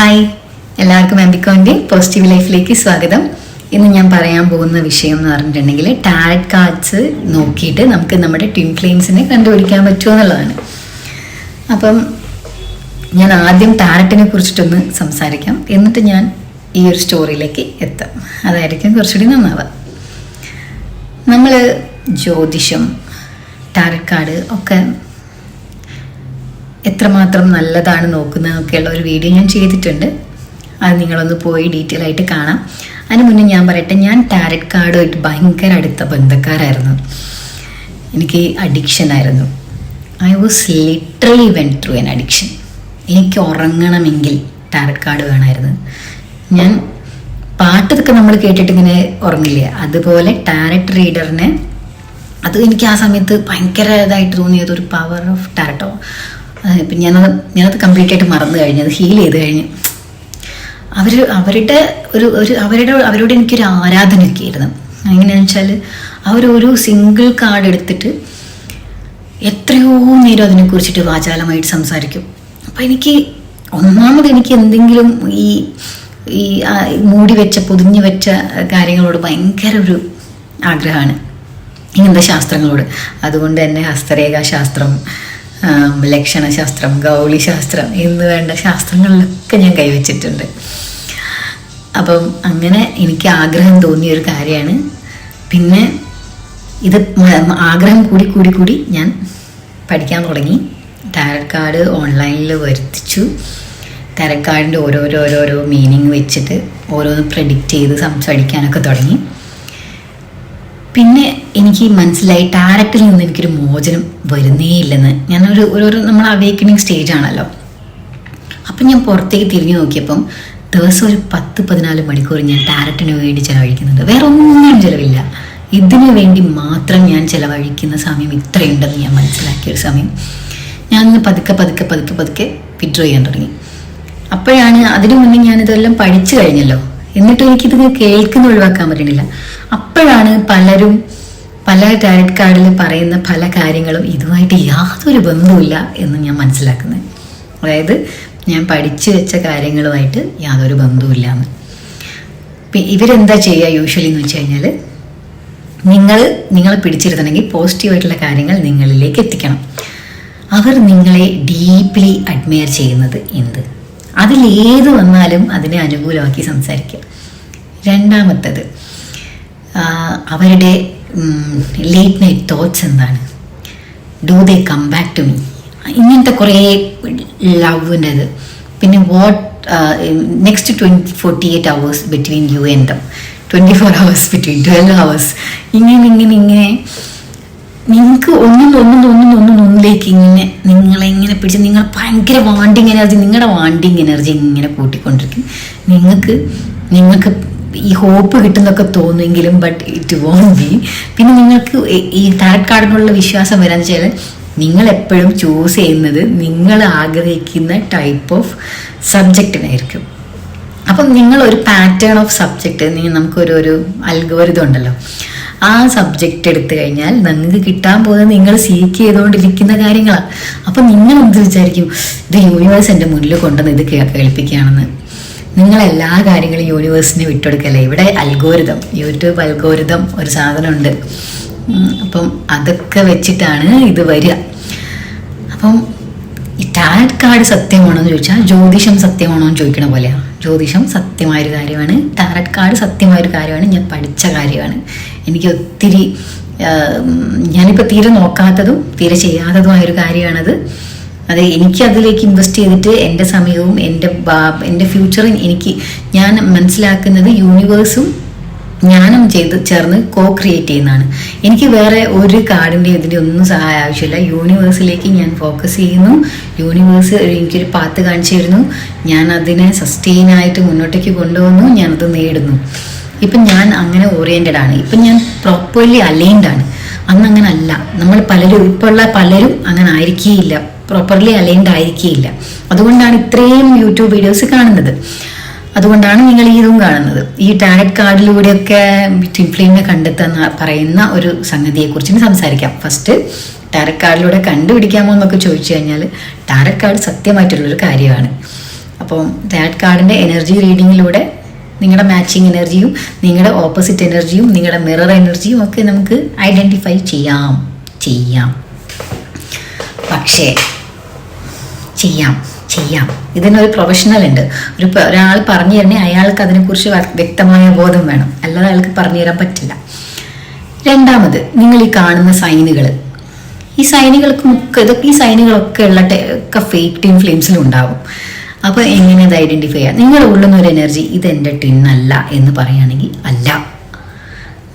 Hi എല്ലാവർക്കും എംബിക്കോന്റെ positive ലൈഫിലേക്ക് സ്വാഗതം. ഇന്ന് ഞാൻ പറയാൻ പോകുന്ന വിഷയം എന്ന് പറഞ്ഞിട്ടുണ്ടെങ്കിൽ ടാരറ്റ് കാർഡ്സ് നോക്കിയിട്ട് നമുക്ക് നമ്മുടെ ട്വിൻ ഫ്ലെയിംസിനെ കണ്ടുപിടിക്കാൻ പറ്റുമോ എന്നുള്ളതാണ്. അപ്പം ഞാൻ ആദ്യം ടാരറ്റിനെ കുറിച്ചിട്ടൊന്ന് സംസാരിക്കാം. എന്നിട്ട് ഞാൻ ഈ ഒരു സ്റ്റോറിയിലേക്ക് എത്താം. അതായിരിക്കും കുറച്ചുകൂടി നന്നാവുക. നമ്മൾ ജ്യോതിഷം ടാരറ്റ് കാർഡ് ഒക്കെ എത്രമാത്രം നല്ലതാണ് നോക്കുന്നതൊക്കെയുള്ള ഒരു വീഡിയോ ഞാൻ ചെയ്തിട്ടുണ്ട്. അത് നിങ്ങളൊന്ന് പോയി ഡീറ്റെയിൽ ആയിട്ട് കാണാം. അതിന് മുന്നേ ഞാൻ പറയട്ടെ ഞാൻ ടാരറ്റ് കാർഡുമായിട്ട് ഭയങ്കര അടുത്ത ബന്ധക്കാരായിരുന്നു. എനിക്ക് അഡിക്ഷൻ ആയിരുന്നു. I was literally went through an addiction എനിക്ക് ഉറങ്ങണമെങ്കിൽ ടാരറ്റ് കാർഡ് വേണമായിരുന്നു. ഞാൻ പാട്ടൊക്കെ നമ്മൾ കേട്ടിട്ട് ഇങ്ങനെ ഉറങ്ങില്ലേ? അതുപോലെ ടാരറ്റ് റീഡറിനെ അത് എനിക്ക് ആ സമയത്ത് ഭയങ്കര ഇതായിട്ട് തോന്നിയത് ഒരു പവർ ഓഫ് ടാരറ്റോ ഇപ്പം ഞാനത് ഞാനത് കംപ്ലീറ്റ് ആയിട്ട് മറന്നു കഴിഞ്ഞു അത് ഹീൽ ചെയ്ത് കഴിഞ്ഞു. അവർ അവരുടെ ഒരു ഒരു അവരുടെ അവരോട് എനിക്കൊരു ആരാധനയൊക്കെ ആയിരുന്നു. എങ്ങനെയാണെന്ന് വെച്ചാൽ അവർ ഒരു സിംഗിൾ കാർഡ് എടുത്തിട്ട് എത്രയോ നേരം അതിനെക്കുറിച്ചിട്ട് വാചാലമായിട്ട് സംസാരിക്കും. അപ്പം എനിക്ക് ഒന്നാമത് എനിക്ക് എന്തെങ്കിലും ഈ ഈ മൂടി വെച്ച പൊതിഞ്ഞു വെച്ച കാര്യങ്ങളോട് ഭയങ്കര ഒരു ആഗ്രഹമാണ്. ഇങ്ങനത്തെ ശാസ്ത്രങ്ങളോട്. അതുകൊണ്ട് തന്നെ ഹസ്തരേഖാ ശാസ്ത്രം ഗൗളി ലക്ഷണശാസ്ത്രം ഗൗളിശാസ്ത്രം എന്ന് വേണ്ട ശാസ്ത്രങ്ങളിലൊക്കെ ഞാൻ കൈവച്ചിട്ടുണ്ട്. അപ്പം അങ്ങനെ എനിക്ക് ആഗ്രഹം തോന്നിയ ഒരു കാര്യമാണ്. പിന്നെ ഇത് ആഗ്രഹം കൂടി കൂടി കൂടി ഞാൻ പഠിക്കാൻ തുടങ്ങി. ടാരറ്റ് കാർഡ് ഓൺലൈനിൽ വരുത്തിച്ചു. ടാരറ്റ് കാർഡിന്റെ ഓരോരോ ഓരോരോ മീനിങ് വെച്ചിട്ട് ഓരോന്ന് പ്രെഡിക്റ്റ് ചെയ്ത് സംസാരിക്കാനൊക്കെ തുടങ്ങി. പിന്നെ എനിക്ക് മനസ്സിലായി ടാരറ്റിൽ നിന്ന് എനിക്കൊരു മോചനം വരുന്നേ ഇല്ലെന്ന് ഞാനൊരു ഒരു നമ്മൾ അവേക്കണിങ് സ്റ്റേജ് ആണല്ലോ. അപ്പം ഞാൻ പുറത്തേക്ക് തിരിഞ്ഞു നോക്കിയപ്പം ദിവസം ഒരു പത്ത് പതിനാല് മണിക്കൂർ ഞാൻ ടാരറ്റിന് വേണ്ടി ചിലവഴിക്കുന്നുണ്ട്. വേറെ ഒന്നിനും ചിലവില്ല. ഇതിനു വേണ്ടി മാത്രം ഞാൻ ചിലവഴിക്കുന്ന സമയം ഇത്രയുണ്ടെന്ന് ഞാൻ മനസ്സിലാക്കിയ ഒരു സമയം. ഞാൻ ഇന്ന് പതുക്കെ പതുക്കെ പതുക്കെ പതുക്കെ വിഡ്രോ ചെയ്യാൻ തുടങ്ങി. അപ്പോഴാണ് അതിനു മുന്നേ ഞാൻ ഇതെല്ലാം പഠിച്ചു കഴിഞ്ഞല്ലോ. എന്നിട്ട് എനിക്കിത് കേൾക്കുന്ന ഒഴിവാക്കാൻ പറ്റണില്ല. അപ്പോഴാണ് പലരും പല ടാരറ്റ് കാർഡിൽ പറയുന്ന പല കാര്യങ്ങളും ഇതുമായിട്ട് യാതൊരു ബന്ധവുമില്ല എന്ന് ഞാൻ മനസ്സിലാക്കുന്നത് അതായത് ഞാൻ പഠിച്ചു വെച്ച കാര്യങ്ങളുമായിട്ട് യാതൊരു ബന്ധവുമില്ല എന്ന് ഇവരെന്താ ചെയ്യുക യൂഷ്വലി എന്ന് വെച്ച് കഴിഞ്ഞാൽ നിങ്ങൾ നിങ്ങളെ പിടിച്ചിരുത്തണമെങ്കിൽ പോസിറ്റീവായിട്ടുള്ള കാര്യങ്ങൾ നിങ്ങളിലേക്ക് എത്തിക്കണം. അവർ നിങ്ങളെ ഡീപ്ലി അഡ്മയർ ചെയ്യുന്നത് എന്ത്? അതിലേത് വന്നാലും അതിനെ അനുകൂലമാക്കി സംസാരിക്കുക. രണ്ടാമത്തത് അവരുടെ ലേറ്റ് നൈറ്റ് തോട്ട്സ് എന്താണ്? Do they come back to me ഇങ്ങനത്തെ കുറേ ലവിന്റെ ഇത് പിന്നെ what next twenty forty eight hours between you and them twenty four hours between twelve hours ഇങ്ങനെ ഇങ്ങനെ ഇങ്ങനെ. നിങ്ങൾക്ക് ഒന്നും ഒന്നും ഒന്നും ഒന്നും ഒന്നിലേക്ക് ഇങ്ങനെ നിങ്ങളെ ഇങ്ങനെ പിടിച്ച് നിങ്ങൾ ഭയങ്കര വാണ്ടിങ് എനർജി നിങ്ങളുടെ വാണ്ടിങ് എനർജി ഇങ്ങനെ കൂട്ടിക്കൊണ്ടിരിക്കും. നിങ്ങൾക്ക് നിങ്ങൾക്ക് ഈ ഹോപ്പ് കിട്ടുന്നൊക്കെ തോന്നുമെങ്കിലും ബട്ട് ഇറ്റ് വോൺ ബി പിന്നെ നിങ്ങൾക്ക് ഈ- ടാരറ്റ് കാർഡിനുള്ള വിശ്വാസം വരാന്ന് വെച്ചാൽ നിങ്ങൾ എപ്പോഴും ചൂസ് ചെയ്യുന്നത് നിങ്ങൾ ആഗ്രഹിക്കുന്ന ടൈപ്പ് ഓഫ് സബ്ജക്റ്റിനായിരിക്കും അപ്പം നിങ്ങൾ ഒരു പാറ്റേൺ ഓഫ് സബ്ജക്റ്റ് നമുക്കൊരു ഒരു അൽഗോരിതം ഉണ്ടല്ലോ. ആ സബ്ജക്റ്റ് എടുത്തു കഴിഞ്ഞാൽ നിങ്ങൾക്ക് കിട്ടാൻ പോകുന്നത് നിങ്ങൾ സീക്ക് ചെയ്തുകൊണ്ടിരിക്കുന്ന കാര്യങ്ങളാണ് അപ്പം നിങ്ങൾ എന്ത് വിചാരിക്കും? ഇത് യൂണിവേഴ്സ് എന്റെ മുന്നിൽ കൊണ്ടുവന്ന് ഇത് കേൾപ്പിക്കുകയാണെന്ന്. നിങ്ങൾ എല്ലാ കാര്യങ്ങളും യൂണിവേഴ്സിനെ വിട്ടുകൊടുക്കല്ലേ ഇവിടെ അൽഗോരിതം യൂട്യൂബ് അൽഗോരിതം ഒരു സാധനമുണ്ട്. അപ്പം അതൊക്കെ വെച്ചിട്ടാണ് ഇത് വരിക. അപ്പം ഈ ടാരറ്റ് കാർഡ് സത്യമാണോ എന്ന് ചോദിച്ചാൽ ജ്യോതിഷം സത്യമാണോ എന്ന് ചോദിക്കണ പോലെയാണ് ജ്യോതിഷം സത്യമായൊരു കാര്യമാണ് ടാരറ്റ് കാർഡ് സത്യമായൊരു കാര്യമാണ് ഞാൻ പഠിച്ച കാര്യമാണ്. എനിക്ക് ഒത്തിരി ഞാനിപ്പോൾ തീരെ നോക്കാത്തതും തീരെ ചെയ്യാത്തതുമായൊരു കാര്യമാണത്. അത് എനിക്ക് അതിലേക്ക് ഇൻവെസ്റ്റ് ചെയ്തിട്ട് എന്റെ സമയവും എന്റെ എന്റെ ഫ്യൂച്ചറും എനിക്ക് ഞാൻ മനസ്സിലാക്കുന്നത് യൂണിവേഴ്സും ഞാനും ചെയ്ത് ചേർന്ന് കോ ക്രിയേറ്റ് ചെയ്യുന്നതാണ്. എനിക്ക് വേറെ ഒരു കാർഡിന്റെ ഇതിന്റെ ഒന്നും സഹായ ആവശ്യമില്ല. യൂണിവേഴ്സിലേക്ക് ഞാൻ ഫോക്കസ് ചെയ്യുന്നു. യൂണിവേഴ്സ് എനിക്കൊരു പാത്ത് കാണിച്ചു തരുന്നു. ഞാൻ അതിനെ സസ്റ്റെയിൻ ആയിട്ട് മുന്നോട്ടേക്ക് കൊണ്ടുവന്നു. ഞാനത് നേടുന്നു. ഇപ്പം ഞാൻ അങ്ങനെ ഓറിയന്റഡ് ആണ്. ഇപ്പം ഞാൻ പ്രോപ്പർലി അലൈൻഡ് ആണ്. അന്ന് അങ്ങനെ അല്ല. നമ്മൾ പലരും ഇപ്പോൾ ഉള്ള പലരും അങ്ങനെ ആയിരിക്കുകയില്ല പ്രോപ്പർലി അലൈൻഡ് ആയിരിക്കില്ല. അതുകൊണ്ടാണ് ഇത്രയും യൂട്യൂബ് വീഡിയോസ് കാണുന്നത്. അതുകൊണ്ടാണ് നിങ്ങൾ ഈ ഇതും കാണുന്നത്. ഈ ടാരറ്റ് കാർഡിലൂടെയൊക്കെ ട്വിൻ ഫ്ലെയിമിനെ കണ്ടെത്തുന്ന പറയുന്ന ഒരു സംഗതിയെക്കുറിച്ച് സംസാരിക്കാം. ഫസ്റ്റ് ടാരറ്റ് കാർഡിലൂടെ കണ്ടുപിടിക്കാമോ എന്നൊക്കെ ചോദിച്ചു കഴിഞ്ഞാൽ ടാരറ്റ് കാർഡ് സത്യമായിട്ടുള്ളൊരു കാര്യമാണ്. അപ്പം ടാരറ്റ് കാർഡിന്റെ എനർജി റീഡിങ്ങിലൂടെ നിങ്ങളുടെ മാച്ചിങ് എനർജിയും നിങ്ങളുടെ ഓപ്പോസിറ്റ് എനർജിയും നിങ്ങളുടെ മിറർ എനർജിയും ഒക്കെ നമുക്ക് ഐഡന്റിഫൈ ചെയ്യാം. ചെയ്യാം. പക്ഷേ ചെയ്യാം ചെയ്യാം. ഇതിനൊരു പ്രൊഫഷണൽ ഉണ്ട്. ഒരു ഒരാൾ പറഞ്ഞു തരണേ അയാൾക്ക് അതിനെക്കുറിച്ച് വ്യക്തമായ ബോധം വേണം. അല്ലാതെ അയാൾക്ക് പറഞ്ഞു തരാൻ പറ്റില്ല. രണ്ടാമത് നിങ്ങൾ ഈ കാണുന്ന സൈനുകൾ. ഈ സൈനുകൾക്ക് മുക്ക ഇതൊക്കെ ഈ സൈനുകളൊക്കെ ഉള്ള ഒക്കെ ഫേക്ക് ടീം ഫ്ലെയിംസിലും ഉണ്ടാവും. അപ്പോൾ എങ്ങനെ ഇത് ഐഡന്റിഫൈ ചെയ്യാം? നിങ്ങളുടെ ഉള്ളിൽ നിന്ന് ഒരു എനർജി ഇത് എന്റെ ടിന്നല്ല എന്ന് പറയുകയാണെങ്കിൽ അല്ല.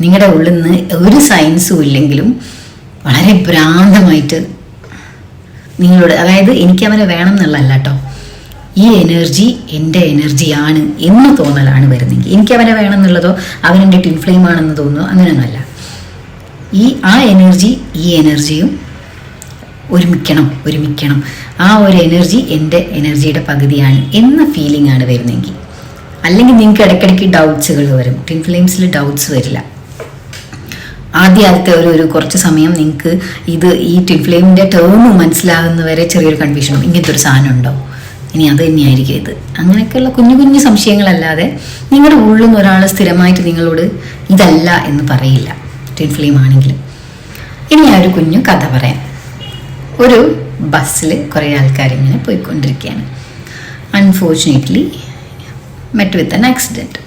നിങ്ങളുടെ ഉള്ളിൽ നിന്ന് ഒരു സയൻസും ഇല്ലെങ്കിലും വളരെ ഭ്രാന്തമായിട്ട് നിങ്ങളോട് അതായത് എനിക്ക് അവനെ വേണം എന്നുള്ളതല്ല കേട്ടോ ഈ എനർജി എന്റെ എനർജിയാണ് എന്ന് തോന്നലാണ് വരുന്നെങ്കിൽ. എനിക്ക് അവനെ വേണം എന്നുള്ളതോ അവൻ എന്റെ ഫ്ലെയിം ആണെന്ന് തോന്നുന്നു അങ്ങനെയൊന്നുമല്ല ഈ ആ എനർജി ഈ എനർജിയും ഒരുമിക്കണം ഒരുമിക്കണം. ആ ഒരു എനർജി എന്റെ എനർജിയുടെ പകുതിയാണ് എന്ന ഫീലിംഗ് ആണ് വരുന്നെങ്കിൽ. അല്ലെങ്കിൽ നിങ്ങൾക്ക് ഇടയ്ക്കിടയ്ക്ക് ഡൗട്ട്സുകൾ വരും. ടിൻ ഫ്ലെയിംസിൽ ഡൗട്ട്സ് വരില്ല. ആദ്യകാലത്തെ ഒരു ഒരു കുറച്ച് സമയം നിങ്ങൾക്ക് ഇത് ഈ ടിൻ ഫ്ലെയിമിന്റെ ടേം മനസ്സിലാകുന്നവരെ ചെറിയൊരു കൺഫ്യൂഷനും ഇങ്ങനത്തെ ഒരു സാധനം ഉണ്ടോ? ഇനി അത് തന്നെയായിരിക്കും ഇത്. അങ്ങനെയൊക്കെയുള്ള കുഞ്ഞു കുഞ്ഞു സംശയങ്ങളല്ലാതെ നിങ്ങളുടെ ഉള്ളിൽ നിന്ന് ഒരാൾ സ്ഥിരമായിട്ട് നിങ്ങളോട് ഇതല്ല എന്ന് പറയില്ല. ടിൻ ഫ്ലെയിം ആണെങ്കിൽ ഇനി ഞാൻ ഒരു കുഞ്ഞു കഥ പറയാം. ഒരു ബസ്സിൽ കുറേ ആൾക്കാർ ഇങ്ങനെ പോയിക്കൊണ്ടിരിക്കുകയാണ്. Unfortunately met with an accident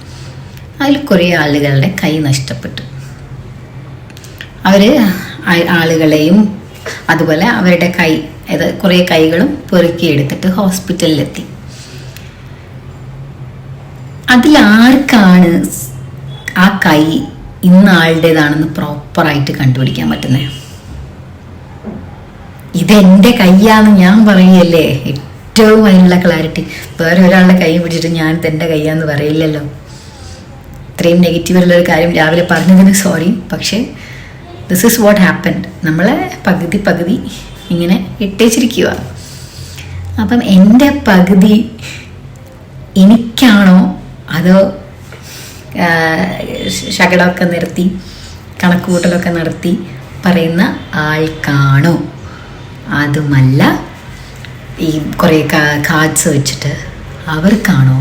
അതിൽ കുറേ ആളുകളുടെ കൈ നഷ്ടപ്പെട്ടു. അവർ ആളുകളെയും അതുപോലെ അവരുടെ കൈ അത് കുറേ കൈകളും പെറുക്കിയെടുത്തിട്ട് ഹോസ്പിറ്റലിലെത്തി. അതിലാർക്കാണ് ആ കൈ ഇന്ന ആളുടേതാണെന്ന് പ്രോപ്പറായിട്ട് കണ്ടുപിടിക്കാൻ പറ്റുന്നത് ഇതെന്റെ കയ്യാന്ന് ഞാൻ പറയല്ലേ? ഏറ്റവും അതിനുള്ള ക്ലാരിറ്റി. വേറെ ഒരാളുടെ കൈ പിടിച്ചിട്ട് ഞാൻ ഇതെന്റെ കയ്യാന്ന് പറയില്ലല്ലോ. ഇത്രയും നെഗറ്റീവുള്ള ഒരു കാര്യം രാവിലെ പറഞ്ഞതിന് സോറി. പക്ഷേ ദിസ് ഇസ് വാട്ട് ഹാപ്പൻഡ് നമ്മളെ പകുതി പകുതി ഇങ്ങനെ ഇട്ടേച്ചിരിക്കുക അപ്പം എന്റെ പകുതി എനിക്കാണോ അതോ ശകടമൊക്കെ നിർത്തി കണക്കുകൂട്ടലൊക്കെ നടത്തി പറയുന്ന ആൾക്കാണോ? അതുമല്ല ഈ കുറേ കാർഡ്സ് വെച്ചിട്ട് അവർക്കാണോ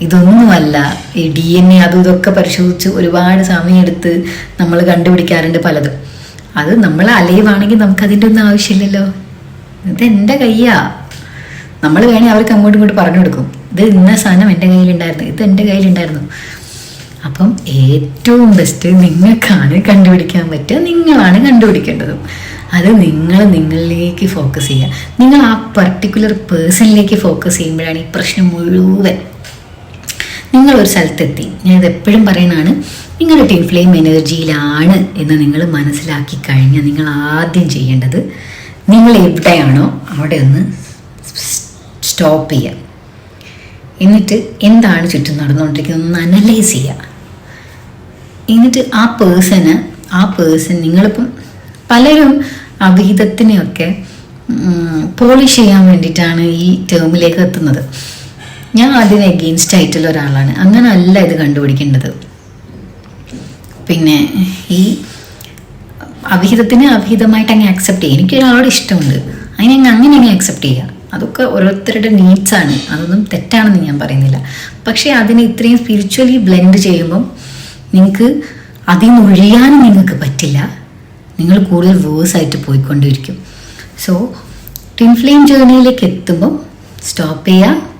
ഇതൊന്നുമല്ല. ഈ ഡി എൻ എ അതും ഇതൊക്കെ പരിശോധിച്ച് ഒരുപാട് സമയമെടുത്ത് നമ്മൾ കണ്ടുപിടിക്കാറുണ്ട് പലതും. അത് നമ്മൾ അലൈവാണെങ്കിൽ നമുക്ക് അതിന്റെ ഒന്നും ആവശ്യമില്ലല്ലോ. ഇത് എന്റെ കയ്യാ. നമ്മൾ വേണേൽ അവർക്ക് അങ്ങോട്ടും ഇങ്ങോട്ട് പറഞ്ഞു കൊടുക്കും. ഇത് ഇന്ന സാധനം എന്റെ കയ്യിലുണ്ടായിരുന്നു. ഇത് എന്റെ കയ്യിലുണ്ടായിരുന്നു. അപ്പം ഏറ്റവും ബെസ്റ്റ് നിങ്ങൾക്കാണ് കണ്ടുപിടിക്കാൻ പറ്റുക. നിങ്ങളാണ് കണ്ടുപിടിക്കേണ്ടതും. അത് നിങ്ങൾ നിങ്ങളിലേക്ക് ഫോക്കസ് ചെയ്യുക. നിങ്ങൾ ആ പർട്ടിക്കുലർ പേഴ്സണിലേക്ക് ഫോക്കസ് ചെയ്യുമ്പോഴാണ് ഈ പ്രശ്നം മുഴുവൻ നിങ്ങളൊരു സ്ഥലത്തെത്തി. ഞാൻ ഇത് എപ്പോഴും പറയുന്നതാണ് നിങ്ങളുടെ ടീം ഫ്ലെയിം എനർജിയിലാണ് എന്ന് നിങ്ങൾ മനസ്സിലാക്കി കഴിഞ്ഞാൽ നിങ്ങൾ ആദ്യം ചെയ്യേണ്ടത് നിങ്ങൾ എവിടെയാണോ അവിടെ ഒന്ന് സ്റ്റോപ്പ് ചെയ്യുക. എന്നിട്ട് എന്താണ് ചുറ്റും നടന്നുകൊണ്ടിരിക്കുന്നത് ഒന്ന് അനലൈസ് ചെയ്യുക. എന്നിട്ട് ആ പേഴ്സണ് ആ പേഴ്സൺ നിങ്ങളിപ്പം പലരും അവിഹിതത്തിനെയൊക്കെ പോളിഷ് ചെയ്യാൻ വേണ്ടിയിട്ടാണ് ഈ ടേമിലേക്ക് എത്തുന്നത്. ഞാൻ അതിന് എഗെയിൻസ്റ്റ് ആയിട്ടുള്ള ഒരാളാണ്. അങ്ങനെ അല്ല ഇത് കണ്ടുപിടിക്കേണ്ടത്. പിന്നെ ഈ അവിഹിതത്തിന് അവിഹിതമായിട്ട് അങ്ങ് ആക്സെപ്റ്റ് ചെയ്യുക എനിക്ക് ഒരാളോട് ഇഷ്ടമുണ്ട്. അതിനെ അങ്ങ് അങ്ങനെ അങ്ങ് ആക്സെപ്റ്റ് ചെയ്യുക അതൊക്കെ ഓരോരുത്തരുടെ നീഡ്സ് ആണ്. അതൊന്നും തെറ്റാണെന്ന് ഞാൻ പറയുന്നില്ല. പക്ഷേ അതിനെ ഇത്രയും സ്പിരിച്വലി ബ്ലെൻഡ് ചെയ്യുമ്പം നിങ്ങൾക്ക് അതിൽ നിന്ന് ഒഴിയാനും നിങ്ങൾക്ക് പറ്റില്ല. നിങ്ങൾ കൂടുതൽ വേഴ്സ് ആയിട്ട് പോയിക്കൊണ്ടിരിക്കും. സോ ട്വിൻ ഫ്ലെയിം ജേർണിയിലേക്ക് എത്തുമ്പം സ്റ്റോപ്പ് ചെയ്യുക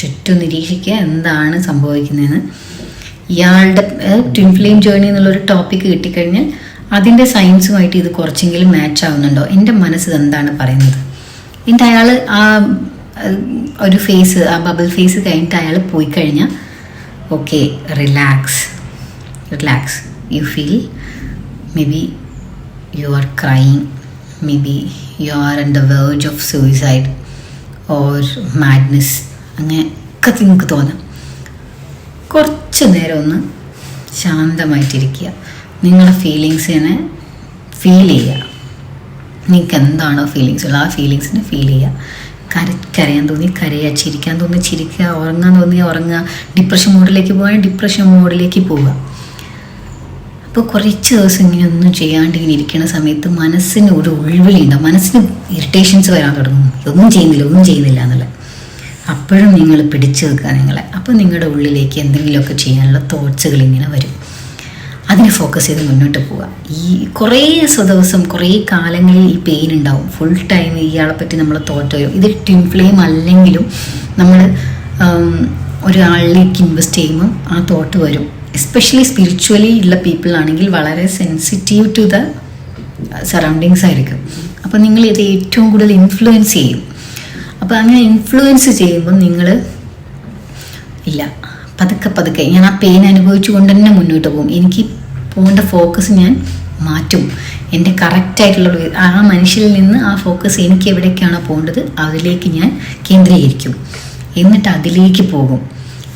ചുറ്റും നിരീക്ഷിക്കുക എന്താണ് സംഭവിക്കുന്നതെന്ന്. ഇയാളുടെ ട്വിൻ ഫ്ലെയിം ജേണി എന്നുള്ളൊരു ടോപ്പിക്ക് കിട്ടിക്കഴിഞ്ഞാൽ അതിന്റെ സയൻസുമായിട്ട് ഇത് കുറച്ചെങ്കിലും മാച്ച് ആവുന്നുണ്ടോ? എന്റെ മനസ്സ് എന്താണ് പറയുന്നത്? എന്നിട്ട് അയാൾ ആ ഒരു ഫേസ് ആ ബബിൾ ഫേസ് കഴിഞ്ഞിട്ട് അയാൾ പോയി കഴിഞ്ഞാൽ okay relax relax you feel maybe you are crying maybe you are in the verge of suicide or madness അങ്ങനെ ഒക്കെ നിങ്ങൾക്ക് തോന്നാം കുറച്ച് നേരം ഒന്ന് ശാന്തമായിട്ടിരിക്കുക. നിങ്ങളുടെ ഫീലിങ്സിനെ ഫീൽ ചെയ്യുക. നിങ്ങൾക്ക് എന്താണോ ഫീലിങ്സ് ഉള്ളത്? ആ ഫീലിങ്സിനെ ഫീൽ ചെയ്യുക. കര കരയാൻ തോന്നി കരയുക ചിരിക്കാൻ തോന്നി ചിരിക്കുക ഉറങ്ങാൻ തോന്നി ഉറങ്ങുക. ഡിപ്രഷൻ മോഡിലേക്ക് പോകാൻ ഡിപ്രഷൻ മോഡിലേക്ക് പോവുക. അപ്പോൾ കുറച്ച് ദിവസം ഇങ്ങനെ ഒന്നും ചെയ്യാണ്ട് ഇങ്ങനെ ഇരിക്കുന്ന സമയത്ത് മനസ്സിന് ഒരു ഉൾവിളി ഉണ്ടാവും മനസ്സിന് ഇറിറ്റേഷൻസ് വരാൻ തുടങ്ങും. ഒന്നും ചെയ്യുന്നില്ല ഒന്നും ചെയ്യുന്നില്ല എന്നുള്ളത് അപ്പോഴും നിങ്ങൾ പിടിച്ചു വെക്കുക നിങ്ങളെ. അപ്പോൾ നിങ്ങളുടെ ഉള്ളിലേക്ക് എന്തെങ്കിലുമൊക്കെ ചെയ്യാനുള്ള തോട്ട്സുകൾ ഇങ്ങനെ വരും. അതിനെ ഫോക്കസ് ചെയ്ത് മുന്നോട്ട് പോവുക. ഈ കുറേ സ്വദിവസം ദിവസം കുറേ കാലങ്ങളിൽ ഈ പെയിൻ ഉണ്ടാവും. ഫുൾ ടൈം ഇയാളെ പറ്റി നമ്മൾ തോട്ട് വരും ഇത് ട്വിൻ ഫ്ലെയിം അല്ലെങ്കിലും നമ്മൾ ഒരാളിലേക്ക് ഇൻവെസ്റ്റ് ചെയ്യുമ്പോൾ ആ തോട്ട് വരും. എസ്പെഷ്യലി സ്പിരിച്വലി ഉള്ള പീപ്പിൾ ആണെങ്കിൽ വളരെ സെൻസിറ്റീവ് ടു ദ സറൗണ്ടിങ്സ് ആയിരിക്കും. അപ്പോൾ നിങ്ങൾ ഇത് ഏറ്റവും കൂടുതൽ ഇൻഫ്ലുവൻസ് ചെയ്യും. അപ്പോൾ അങ്ങനെ ഇൻഫ്ലുവൻസ് ചെയ്യുമ്പോൾ നിങ്ങൾ ഇല്ല പതുക്കെ പതുക്കെ ഞാൻ ആ പെയിൻ അനുഭവിച്ചുകൊണ്ട് തന്നെ മുന്നോട്ട് പോകും. എനിക്ക് പോകേണ്ട ഫോക്കസ് ഞാൻ മാറ്റും. എന്റെ കറക്റ്റായിട്ടുള്ള ആ മനുഷ്യരിൽ നിന്ന് ആ ഫോക്കസ് എനിക്ക് എവിടേക്കാണോ പോകേണ്ടത് അതിലേക്ക് ഞാൻ കേന്ദ്രീകരിക്കും. എന്നിട്ട് അതിലേക്ക് പോകും.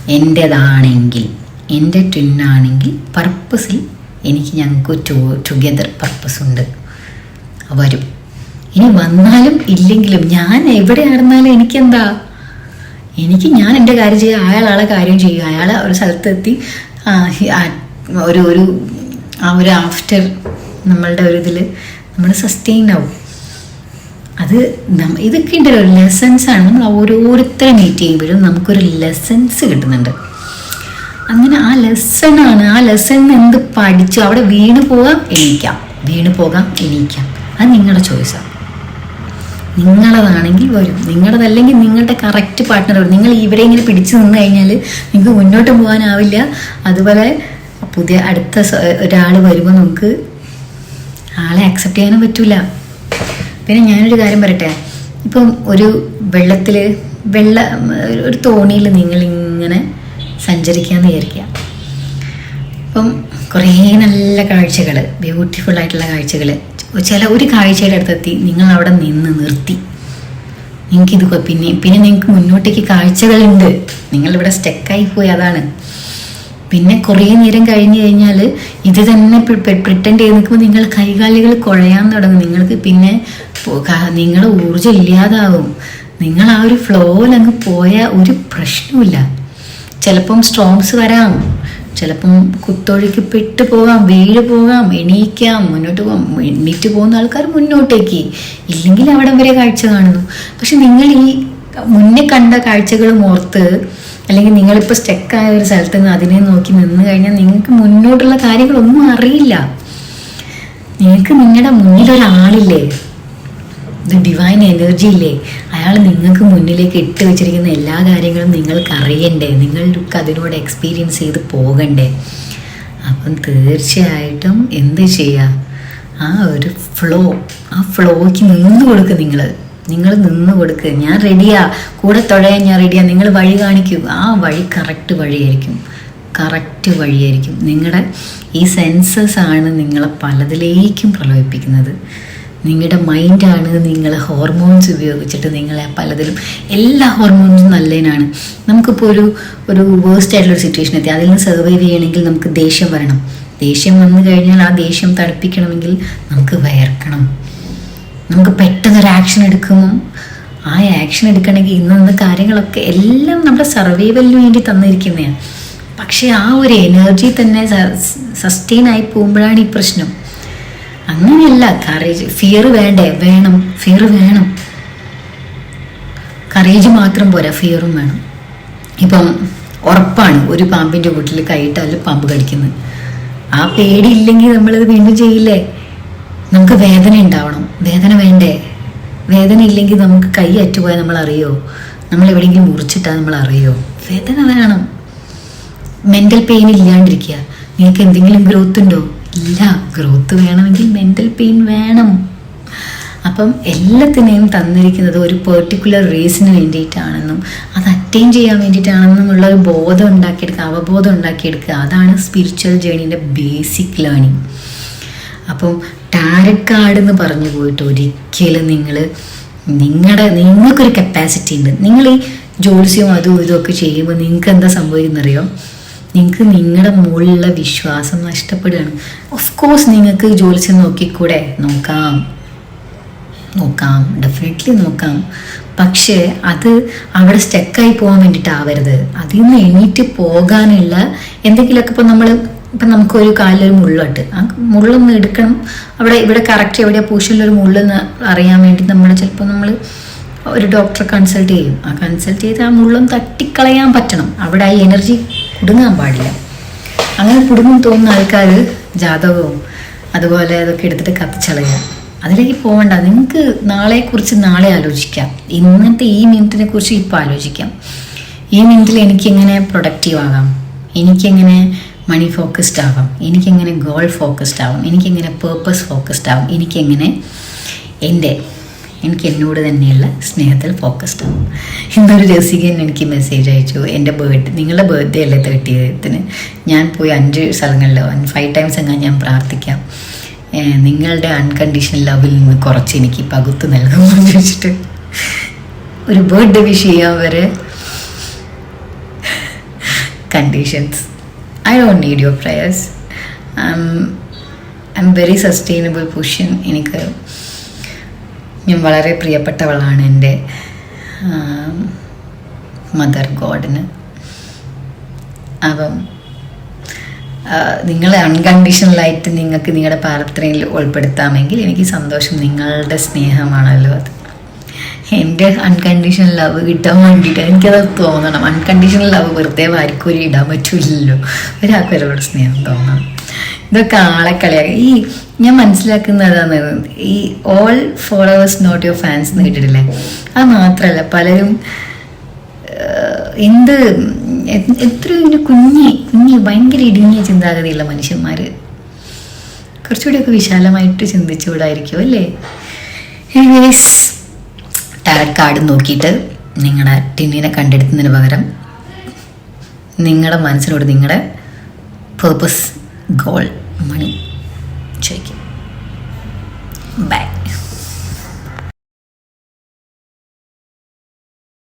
എന്റേതാണെങ്കിൽ എന്റെ ട്വിന്നാണെങ്കിൽ പർപ്പസിൽ എനിക്ക് ഞങ്ങൾക്ക് ടുഗെദർ പർപ്പസ് ഉണ്ട്. വരും. ഇനി വന്നാലും ഇല്ലെങ്കിലും ഞാൻ എവിടെ ആയിരുന്നാലും എനിക്കെന്താ? എനിക്ക് ഞാൻ എന്റെ കാര്യം ചെയ്യുക അയാളാളെ കാര്യം ചെയ്യുക. അയാൾ ഒരു സ്ഥലത്തെത്തി ഒരു ഒരു ആ ഒരു ആഫ്റ്റർ നമ്മളുടെ ഒരു ഇതിൽ നമ്മൾ സസ്റ്റെയിൻ ആവും. അത് ഇതൊക്കെ ഉണ്ടല്ലോ ലെസൺസ് ആണ്. നമ്മൾ ഓരോരുത്തരെ മീറ്റ് ചെയ്യുമ്പോഴും നമുക്കൊരു ലെസൺസ് കിട്ടുന്നുണ്ട്. അങ്ങനെ ആ ലെസണാണ് ആ ലെസൺ എന്ത് പഠിച്ചു? അവിടെ വീണ് പോകാം എണീക്കാം. വീണ് പോകാം എണീക്കാം. അത് നിങ്ങളുടെ ചോയ്സാണ് നിങ്ങളതാണെങ്കിൽ വരും. നിങ്ങളതല്ലെങ്കിൽ നിങ്ങളുടെ കറക്റ്റ് പാർട്ട്ണർ വരും. നിങ്ങൾ ഇവരെ ഇങ്ങനെ പിടിച്ചു നിന്ന് കഴിഞ്ഞാൽ നിങ്ങൾക്ക് മുന്നോട്ട് പോകാനാവില്ല. അതുപോലെ പുതിയ അടുത്ത ഒരാൾ വരുമ്പോൾ നമുക്ക് ആളെ അക്സെപ്റ്റ് ചെയ്യാനും പറ്റില്ല പിന്നെ ഞാനൊരു കാര്യം പറയട്ടെ. ഇപ്പം ഒരു വെള്ളത്തിൽ വെള്ള ഒരു തോണിയിൽ നിങ്ങളിങ്ങനെ സഞ്ചരിക്കാമെന്ന് വിചാരിക്കുക. ഇപ്പം കുറേ നല്ല കാഴ്ചകൾ ബ്യൂട്ടിഫുൾ ആയിട്ടുള്ള കാഴ്ചകൾ ചില ഒരു കാഴ്ചയുടെ അടുത്തെത്തി നിങ്ങൾ അവിടെ നിന്ന് നിർത്തി. നിങ്ങൾക്ക് ഇത് പിന്നെ പിന്നെ നിങ്ങൾക്ക് മുന്നോട്ടേക്ക് കാഴ്ചകളുണ്ട്. നിങ്ങളിവിടെ സ്റ്റക്കായി പോയി അതാണ്. പിന്നെ കുറേ നേരം കഴിഞ്ഞു കഴിഞ്ഞാൽ ഇത് തന്നെ പ്രിട്ടൻഡ് ചെയ്ത് നിൽക്കുമ്പോൾ നിങ്ങൾ കൈകാലികൾ കുഴയാൻ തുടങ്ങും. നിങ്ങൾക്ക് പിന്നെ നിങ്ങൾ ഊർജം ഇല്ലാതാവും. നിങ്ങൾ ആ ഒരു ഫ്ലോയിൽ അങ്ങ് പോയ ഒരു പ്രശ്നമില്ല ചിലപ്പം സ്ട്രോങ്സ് വരാം. ചിലപ്പം കുത്തൊഴുക്ക് പെട്ട് പോകാം വീട് പോകാം എണീക്കാം മുന്നോട്ട് പോകാം എണീറ്റ് പോകുന്ന ആൾക്കാർ മുന്നോട്ടേക്ക്. ഇല്ലെങ്കിൽ അവിടം വരെ കാഴ്ച കാണുന്നു. പക്ഷെ നിങ്ങൾ ഈ മുന്നേ കണ്ട കാഴ്ചകൾ ഓർത്ത് അല്ലെങ്കിൽ നിങ്ങളിപ്പോൾ സ്റ്റക്കായ ഒരു സ്ഥലത്ത് നിന്ന് അതിനെ നോക്കി നിന്ന് കഴിഞ്ഞാൽ നിങ്ങൾക്ക് മുന്നോട്ടുള്ള കാര്യങ്ങളൊന്നും അറിയില്ല. നിങ്ങൾക്ക് നിങ്ങളുടെ മുന്നിൽ ഇത് ഡിവൈൻ എനർജി ഇല്ലേ? അയാൾ നിങ്ങൾക്ക് മുന്നിലേക്ക് ഇട്ട് വെച്ചിരിക്കുന്ന എല്ലാ കാര്യങ്ങളും നിങ്ങൾക്ക് അറിയണ്ടേ? നിങ്ങൾക്ക് അതിനോട് എക്സ്പീരിയൻസ് ചെയ്ത് പോകണ്ടേ? അപ്പം തീർച്ചയായിട്ടും എന്ത് ചെയ്യുക ആ ഒരു ഫ്ലോ ആ ഫ്ലോയ്ക്ക് നിന്ന് കൊടുക്കുക നിങ്ങൾ നിങ്ങൾ നിന്ന് കൊടുക്കുക ഞാൻ റെഡിയാ കൂടെ തുഴയാൻ ഞാൻ റെഡിയാ നിങ്ങൾ വഴി കാണിക്കൂ. ആ വഴി കറക്റ്റ് വഴിയായിരിക്കും. കറക്റ്റ് വഴിയായിരിക്കും. നിങ്ങളുടെ ഈ സെൻസസ് ആണ് നിങ്ങളെ പലതിലേക്കും പ്രലോഭിപ്പിക്കുന്നത്. നിങ്ങളുടെ മൈൻഡാണ് നിങ്ങൾ ഹോർമോൺസ് ഉപയോഗിച്ചിട്ട് നിങ്ങളെ പലതിലും എല്ലാ ഹോർമോൺസും നല്ലതിനാണ്. നമുക്കിപ്പോൾ ഒരു ഒരു വേസ്റ്റ് ആയിട്ടുള്ള സിറ്റുവേഷൻ എത്തി. അതിൽ നിന്ന് സർവൈവ് ചെയ്യണമെങ്കിൽ നമുക്ക് ദേഷ്യം വരണം. ദേഷ്യം വന്നു കഴിഞ്ഞാൽ ആ ദേഷ്യം തടുപ്പിക്കണമെങ്കിൽ നമുക്ക് വയർക്കണം. നമുക്ക് പെട്ടെന്നൊരു ആക്ഷൻ എടുക്കുമ്പോൾ ആ ആക്ഷൻ എടുക്കണമെങ്കിൽ ഇന്ന് നിന്ന് കാര്യങ്ങളൊക്കെ എല്ലാം നമ്മുടെ സർവൈവലിന് വേണ്ടി തന്നിരിക്കുന്നതാണ്. പക്ഷേ ആ ഒരു എനർജി തന്നെ സസ്റ്റെയിൻ ആയി പോകുമ്പോഴാണ് ഈ പ്രശ്നം. അങ്ങനെയല്ല കറേജ് ഫിയർ വേണ്ടേ? വേണം ഫിയർ വേണം. കറേജ് മാത്രം പോരാ ഫിയറും വേണം. ഇപ്പം ഉറപ്പാണ് ഒരു പാമ്പിന്റെ വീട്ടിൽ കൈയിട്ടാൽ പാമ്പ് കടിക്കുന്നത്. ആ പേടി ഇല്ലെങ്കിൽ നമ്മളത് വീണ്ടും ചെയ്യില്ലേ? നമുക്ക് വേദന ഉണ്ടാവണം. വേദന വേണ്ടേ? വേദന ഇല്ലെങ്കിൽ നമുക്ക് കൈ അറ്റുപോയാൽ നമ്മൾ അറിയോ നമ്മൾ എവിടെയെങ്കിലും മുറിച്ചിട്ടാൽ നമ്മൾ അറിയോ വേദന വേണം. മെന്റൽ പെയിൻ ഇല്ലാണ്ടിരിക്കുക. നിങ്ങൾക്ക് എന്തെങ്കിലും ഗ്രോത്ത് ഉണ്ടോ? ഇല്ല ഗ്രോത്ത് വേണമെങ്കിൽ മെന്റൽ പെയിൻ വേണം. അപ്പം എല്ലാത്തിനെയും തന്നിരിക്കുന്നത് ഒരു പെർട്ടിക്കുലർ റീസിന് വേണ്ടിയിട്ടാണെന്നും അത് അറ്റൈൻ ചെയ്യാൻ വേണ്ടിയിട്ടാണെന്നും ഉള്ള ഒരു ബോധം ഉണ്ടാക്കിയെടുക്കുക അവബോധം ഉണ്ടാക്കിയെടുക്കുക അതാണ് സ്പിരിച്വൽ ജേണീന്റെ ബേസിക് ലേണിംഗ് അപ്പം ടാരറ്റ് കാർഡ് എന്ന് പറഞ്ഞു പോയിട്ട് ഒരിക്കലും നിങ്ങൾ നിങ്ങളുടെ നിങ്ങൾക്കൊരു കപ്പാസിറ്റി ഉണ്ട്. നിങ്ങൾ ഈ ജോത്സ്യവും അതും ഇതും ഒക്കെ ചെയ്യുമ്പോൾ നിങ്ങൾക്ക് എന്താ സംഭവിക്കുന്നറിയോ? നിങ്ങൾക്ക് നിങ്ങളുടെ മുകളിലുള്ള വിശ്വാസം നഷ്ടപ്പെടുകയാണ്. ഓഫ് കോഴ്സ് നിങ്ങൾക്ക് ജോലി ചെയ്ത് നോക്കിക്കൂടെ? നോക്കാം. നോക്കാം. ഡെഫിനറ്റ്ലി നോക്കാം. പക്ഷേ അത് അവിടെ സ്റ്റക്കായി പോകാൻ വേണ്ടിയിട്ടാവരുത് അതിൽ നിന്ന് എണീറ്റ് പോകാനുള്ള എന്തെങ്കിലുമൊക്കെ ഇപ്പം നമ്മൾ ഇപ്പം നമുക്കൊരു കാലിലൊരു മുള്ളുണ്ട്. ആ മുള്ളൊന്ന് എടുക്കണം. അവിടെ ഇവിടെ കറക്റ്റ് എവിടെയാണ് പൂഷനിലൊരു മുള്ളെന്ന് അറിയാൻ വേണ്ടി നമ്മൾ ചിലപ്പോൾ നമ്മൾ ഒരു ഡോക്ടറെ കൺസൾട്ട് ചെയ്യും. ആ കൺസൾട്ട് ചെയ്ത് ആ മുള്ളും തട്ടിക്കളയാൻ പറ്റണം. അവിടെ ആ എനർജി കുടുങ്ങാൻ പാടില്ല. അങ്ങനെ കുടുങ്ങും തോന്നുന്ന ആൾക്കാർ ജാതകവും അതുപോലെ അതൊക്കെ എടുത്തിട്ട് കത്തിച്ചളയുക. അതിലേക്ക് പോകണ്ട നിങ്ങൾക്ക് നാളെക്കുറിച്ച് നാളെ ആലോചിക്കാം. ഇന്നത്തെ ഈ മിനിറ്റിനെ കുറിച്ച് ഇപ്പോൾ ആലോചിക്കാം. ഈ മിനിറ്റിൽ എനിക്കെങ്ങനെ പ്രൊഡക്റ്റീവ് ആകാം? എനിക്കെങ്ങനെ മണി ഫോക്കസ്ഡ് ആവാം എനിക്കെങ്ങനെ ഗോൾ ഫോക്കസ്ഡ് ആവാം? എനിക്കെങ്ങനെ പേർപ്പസ് ഫോക്കസ്ഡ് ആവാം? എനിക്കെങ്ങനെ എന്റെ എനിക്ക് എന്നോട് തന്നെയുള്ള സ്നേഹത്തിൽ ഫോക്കസ്ഡ് ആവും ഇന്നൊരു രസികൻ എനിക്ക് മെസ്സേജ് അയച്ചു. എന്റെ ബർത്ത്ഡേ നിങ്ങളുടെ ബർത്ത്ഡേ അല്ലേ തേർട്ടിയത്തിന് ഞാൻ പോയി അഞ്ച് സ്ഥലങ്ങളിൽ ഫൈവ് ടൈംസ് എങ്ങാൻ ഞാൻ പ്രാർത്ഥിക്കാം. നിങ്ങളുടെ അൺകണ്ടീഷണൽ ലവിൽ നിന്ന് കുറച്ച് എനിക്ക് പകുത്ത് നൽകുമെന്ന് ചോദിച്ചിട്ട്. ഒരു ബർത്ത്ഡേ വിഷ് ചെയ്യാൻ വരെ conditions I don't need your prayers I am very sustainable person എനിക്ക് ഞാൻ വളരെ പ്രിയപ്പെട്ടവളാണ് എന്റെ മദർ ഗോഡിന് അപ്പം നിങ്ങൾ അൺകണ്ടീഷണലായിട്ട് നിങ്ങൾക്ക് നിങ്ങളുടെ പാരത്രയിൽ ഉൾപ്പെടുത്താമെങ്കിൽ എനിക്ക് സന്തോഷം നിങ്ങളുടെ സ്നേഹമാണല്ലോ അത്. എന്റെ അൺകണ്ടീഷണൽ ലവ് കിട്ടാൻ വേണ്ടിയിട്ട് എനിക്കത് തോന്നണം. അൺകണ്ടീഷണൽ ലവ് വെറുതെ വാരിക്കൂരി ഇടാൻ പറ്റില്ലല്ലോ ഒരാൾക്കൊരുപാട് സ്നേഹം തോന്നണം. ഇതൊക്കെ ആളെ കളിയാക്കുക ഈ ഞാൻ മനസ്സിലാക്കുന്നതാണ് ഈ all followers not your fans എന്ന് കേട്ടിട്ടില്ലേ? അത് മാത്രമല്ല പലരും എന്ത് എത്ര ഇങ്ങനെ കുഞ്ഞി കുഞ്ഞി ഭയങ്കര ഇടുങ്ങിയ ചിന്താഗതിയുള്ള മനുഷ്യന്മാർ കുറച്ചുകൂടിയൊക്കെ വിശാലമായിട്ട് ചിന്തിച്ചുകൂടായിരിക്കും അല്ലേ? എനിവേസ് ടാരറ്റ് കാർഡ് നോക്കിയിട്ട് നിങ്ങളുടെ ടിന്നിനെ കണ്ടെടുക്കുന്നതിന് പകരം നിങ്ങളുടെ മനസ്സിനോട് നിങ്ങളുടെ പേർപ്പസ് ഗോൾ മണി ചോദിക്കും ബൈ